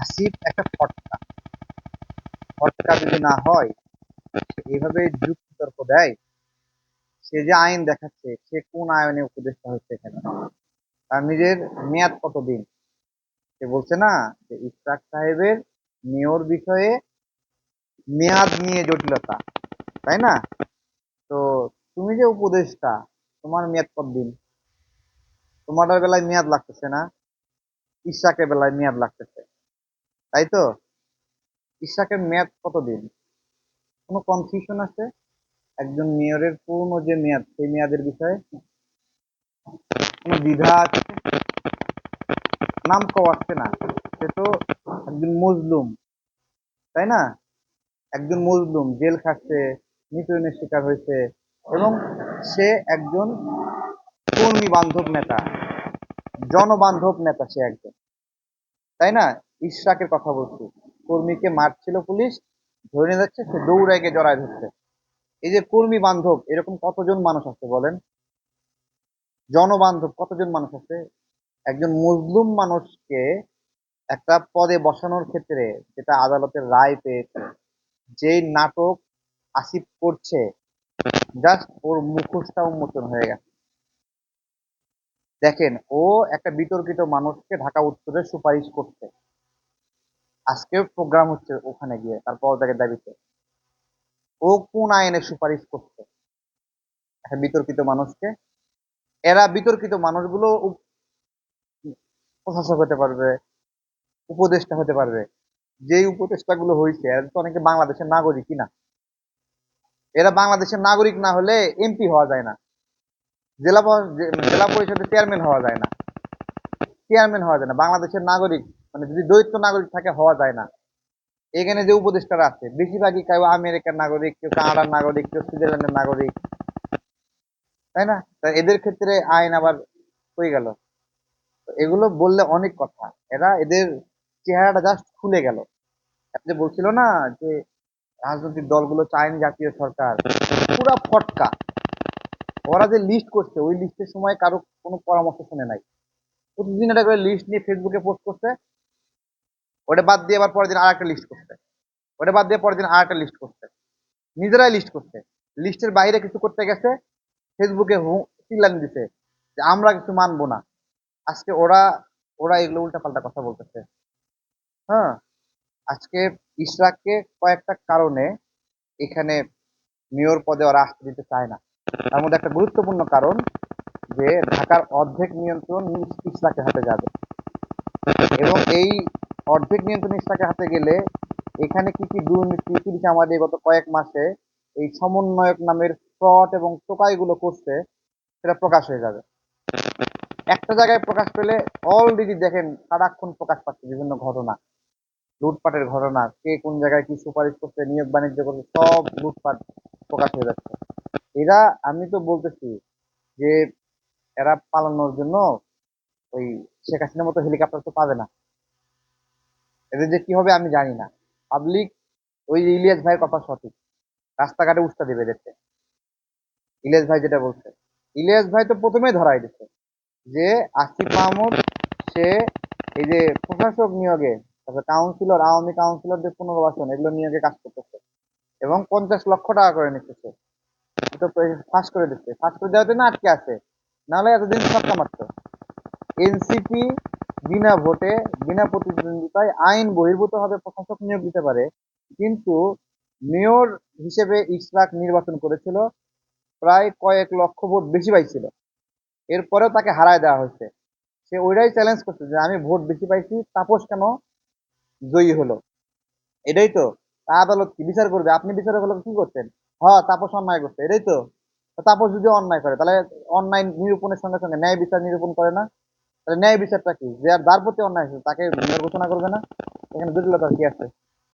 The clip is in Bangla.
আসিফ একটা ফটকা। ফটকা যদি না হয় এইভাবে যুক্তি তর্ক দেয়, সে যে আইন দেখাচ্ছে, সে কোন আইনে উপদেষ্টা হচ্ছে এখানে? তার নিজের মেয়াদ কতদিন? সে বলছে না, যে ইসরাক সাহেবের মেয়র বিষয়ে মেয়াদ নিয়ে জটিলতা, তাই না? তো তুমি যে উপদেষ্টা, তোমার মেয়াদ কতদিন? তোমার বেলায় মেয়াদ লাগতেছে না ইশাকের বেলায় মেয়াদ লাগতেছে। তাই তো? ইশাকের মেয়াদ কতদিন? কোনো কনফিউশন আছে? একজন মেয়রের পূর্ণ যে মেয়াদ, সেই মেয়াদের বিষয়ে? কোনো দ্বিধা আছে? নাম আসছে না। সে তো একজন মজলুম, তাই না? একজন মজলুম, জেল খাচ্ছে নিপীড়নের শিকার হয়েছে এবং সে একজন কর্মী বান্ধব নেতা, জনবান্ধব নেতা সে একজন, তাই না? ইশরাকের কথা বলছি। কর্মীকে মারছিল পুলিশ, ধরে নিয়ে যাচ্ছে, সে দৌড়ায় গিয়ে জড়ায় ধরছে। এই যে কর্মী বান্ধব, এরকম কতজন মানুষ আছে বলেন? জনবান্ধব কতজন মানুষ আছে? একজন মুসলিম মানুষকে একটা পদে বসানোর ক্ষেত্রে যেটা আদালতের রায় পেয়েছে। যেই নাটক আসিফ করছে, জাস্ট ওর মুখোশটা উন্মোচন হয়ে গেছে। দেখেন, ও একটা বিতর্কিত মানুষকে ঢাকা উত্তরে সুপারিশ করছে। আজকে প্রোগ্রাম হচ্ছে ওখানে গিয়ে তার পদত্যাগের দাবিতে। ও কোন আইনে সুপারিশ করছে? একটা বিতর্কিত মানুষকে। এরা বিতর্কিত মানুষগুলো প্রশাসক হতে পারবে, উপদেষ্টা হতে পারবে। যেই উপদেষ্টাগুলো হয়েছে এরা তো অনেকে বাংলাদেশের নাগরিক কিনা? এরা বাংলাদেশের নাগরিক না হলে এমপি হওয়া যায় না। জেলা জেলা পরিষদের চেয়ারম্যান হওয়া যায় না। চেয়ারম্যান হওয়া যায় না। বাংলাদেশের নাগরিক মানে যদি দ্বৈত নাগরিক থাকে, হওয়া যায় না। এখানে যে উপদেষ্টারা আছে, বেশিরভাগই কেউ আমেরিকার নাগরিক, কেউ কানাডার নাগরিক, কেউ সুইজারল্যান্ডের নাগরিক। তাই না? এদের ক্ষেত্রে আইন আবার হয়ে গেল। এগুলো বললে অনেক কথা। এরা এদের চেহারাটা জাস্ট খুলে গেল। আপনি বলছিল না যে রাজনৈতিক দলগুলো চায়নি জাতীয় সরকার, পুরা ফটকা। ওরা যে লিস্ট করছে, ওই লিস্টের সময় কারও কোনো পরামর্শ শুনে নাই। প্রতিদিন একটা করে লিস্ট নিয়ে ফেসবুকে পোস্ট করছে ওটা বাদ দিয়ে আবার পরের দিন আর একটা লিস্ট করতে। ওটা বাদ দিয়ে পরের দিন আর একটা লিস্ট করতে। নিজেরাই লিস্ট করছে লিস্টের বাইরে কিছু করতে গেছে ফেসবুকে চিল্লানি দিছে যে আমরা কিছু মানবো না। আজকে ওরা ওরা এগুলো উল্টাপাল্টা কথা বলতেছে। হ্যাঁ? আজকে ইশরাককে কয়েকটা কারণে এখানে মেয়র পদে ওরা আসতে দিতে চায় না। তার মধ্যে একটা গুরুত্বপূর্ণ কারণ যে ঢাকার অর্ধেক নিয়ন্ত্রণ ইশরাকের হাতে যাবে। এবং এই অর্ধেক নিয়ন্ত্রণ ইশরাকের হাতে গেলে এখানে কি কি দুর্নীতি পুলিশ আমাদের গত কয়েক মাসে এই সমন্বয়ক নামের ফ্রড এবং টোকাইগুলো করছে, সেটা প্রকাশ হয়ে যাবে। একটা জায়গায় প্রকাশ পেলে অলরেডি দেখেন সারাক্ষণ প্রকাশ পাচ্ছে বিভিন্ন ঘটনা। লুটপাটের ঘটনা, কে কোন জায়গায় কি সুপারিশ করছে, নিয়োগ বাণিজ্য করছে, সব লুটপাট প্রকাশ হয়ে যাচ্ছে। এরা, আমি তো বলতেছি যে এরা পালানোর জন্য ওই শেখ হাসিনার মতো হেলিকপ্টার তো পাবে না। এদের যে কি হবে আমি জানি না। পাবলিক ওই যে ইলিয়াস ভাইয়ের কথা সঠিক। রাস্তাঘাটে উস্তা দেবে এদেরকে ইলিয়াস ভাই যেটা বলছে। ইলিয়াস ভাই তো প্রথমেই ধরাই দিচ্ছে যে আসিফ মাহমুদ, সে এই যে প্রশাসক নিয়োগে, তারপরে কাউন্সিলর আওয়ামী কাউন্সিলরদের পুনর্বাসন, এগুলো নিয়োগে কাজ করতেছে। এবং পঞ্চাশ লক্ষ টাকা করে নিচ্ছে তো ফাঁস করে দিচ্ছে। ফাঁস করে দেওয়ার জন্য আটকে আছে। নাহলে এতদিন সবটা মারতো। এনসিপি বিনা ভোটে, বিনা প্রতিদ্বন্দ্বিতায় আইন বহির্ভূত ভাবে প্রশাসক নিয়োগ দিতে পারে, কিন্তু মেয়র হিসেবে ইশরাক নির্বাচন করেছিল, প্রায় কয়েক লক্ষ ভোট বেশি পাইছিল। এরপরেও তাকে হারায় দেওয়া হয়েছে। সে ওইটাই চ্যালেঞ্জ করছে যে আমি ভোট বেশি পাইছি, তাপস কেন জয়ী হলো? এটাই তো। আদালত কি বিচার করবে? আপনি বিচারক হলে কি করতেন? হ্যাঁ তাপস অন্যায় করছে, এটাই তো তাপস যদি অন্যায় করে, তাহলে অন্যায় নিরূপণের সঙ্গে সঙ্গে ন্যায় বিচার নিরূপণ করে না? তাহলে ন্যায় বিচারটা কি? যে আর যার প্রতি অন্যায় হয়েছে, তাকে ঘোষণা করবে না? এখানে জটিলতার কি আছে?